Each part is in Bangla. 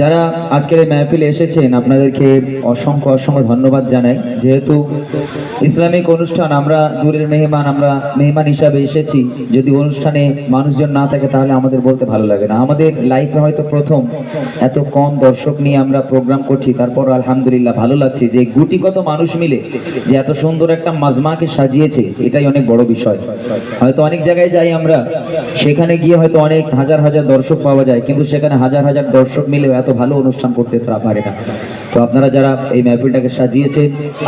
যারা আজকের এই মেহফিলে এসেছেন, আপনাদেরকে অসংখ্য অসংখ্য ধন্যবাদ জানাই। যেহেতু ইসলামিক অনুষ্ঠান, আমরা দূরের মেহমান, আমরা মেহমান হিসাবে এসেছি। যদি অনুষ্ঠানে মানুষজন না থাকে, তাহলে আমাদের বলতে ভালো লাগে না। আমাদের লাইফে হয়তো প্রথম এত কম দর্শক নিয়ে আমরা প্রোগ্রাম করছি, তারপর আলহামদুলিল্লাহ ভালো লাগছে। যে গুটিগত মানুষ মিলে যে এত সুন্দর একটা মাজমাকে সাজিয়েছে, এটাই অনেক বড় বিষয়। হয়তো অনেক জায়গায় যাই আমরা, সেখানে গিয়ে হয়তো অনেক হাজার হাজার দর্শক পাওয়া যায়, কিন্তু সেখানে হাজার হাজার দর্শক মিলেও এত ভালো অনুষ্ঠান করতে তারা পারে না। তো আপনারা যারা এই মেহফিলটাকে সাজিয়েছে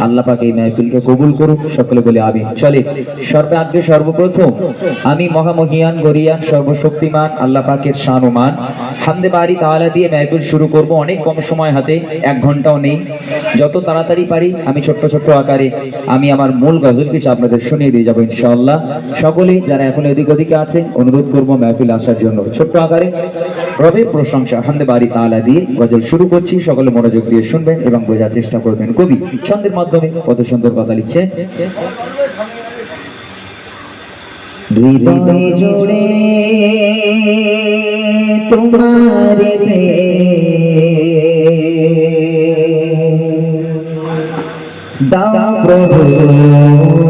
আল্লাহ পাক এই মেহফিলকে কবুল করুক। সকলে বলে আমি চলে সর্বে আগে সর্বপ্রথম, আমি মহামহিয়ান, গরিয়ান, সর্বশক্তিমান, আল্লাহ পাকের শান ও মান। হামদে বাড়ি তাআলা দিয়ে মেহফিল শুরু করব। অনেক কম সময় হাতে, এক ঘন্টাও নেই। যত তাড়াতাড়ি পারি, আমি ছোট্ট ছোট্ট আকারে আমি আমার মূল গজল কিছু আপনাদের শুনিয়ে দিয়ে যাব ইনশাআল্লাহ। সকলেই যারা এখন এদিক ওদিকে আছে অনুরোধ করব মেহফিল আসার জন্য। ছোট্ট আকারে, রবের প্রশংসা, হামদে বাড়ি তাআলা দিয়ে গজল শুরু করছি। সকলে মনোযোগ দিয়ে শুনবেন এবং বোঝার চেষ্টা করবেন কবি। ছন্দের মাধ্যমে কত সুন্দর কথা লিখছে। হৃদয় জুড়ে তোমার দাও প্রভু।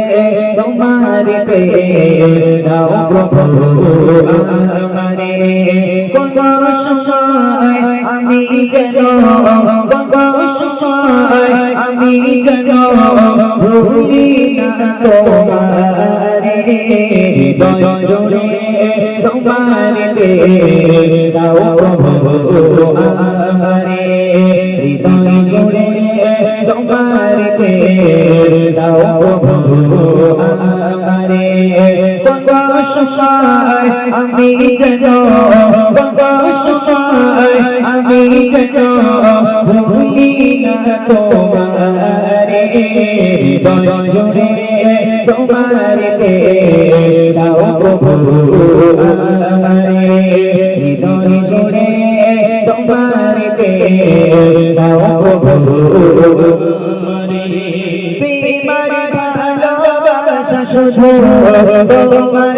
তোমার দাও প্রভু আমারে কোন সময় আমি যেন কোন সময় আমি যেন ভুলি না তোমারে হৃদয় জুড়ে তোমার দাও প্রভু আমারে হৃদয় জুড়ে তোমার দাও প্রভু আমারে সময় আমি যেন কোন সময় আমি যেন ভুলি না তোমারে হৃদয় জুড়ে দাও প্রভু আমারে হৃদয় জুড়ে তোমার দাও প্রভু আমারে প্রেমার ভালোবাসা শুধু তোমার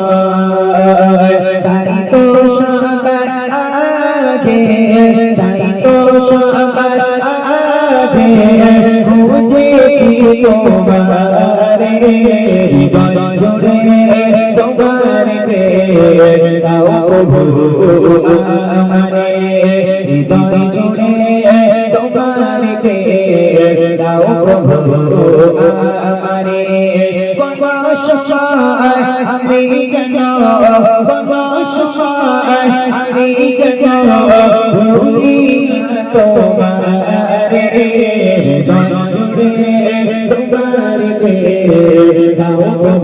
তোমারে জুড়ে তোমার দাও প্রভু আমারে হৃদয় জুড়ে তোমার দাও প্রভু আমারে কোন সময় আমি যেন কোন সময় আমি যেন ভুলি তোমারে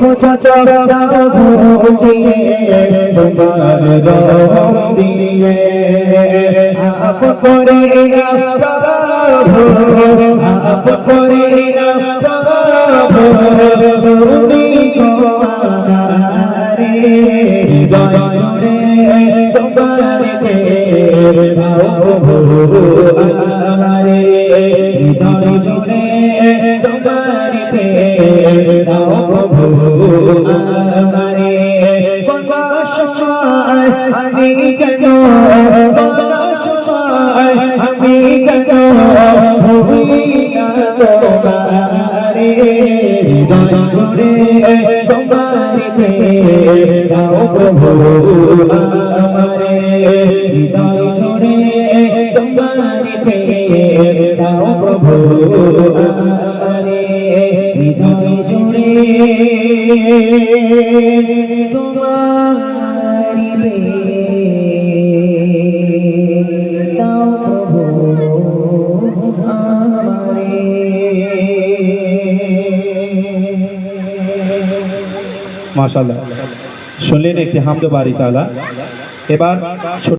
দুঃখ যত ঘুচিয়ে তোমার রং দিয়ে আপ করে আপ করে তোমারে আমারে জুড়ে তোমার প্রেম দাও প্রভু আমারে মাশাল্লাহ শুনলেন একটি হামদ বাড়ি তালা এবার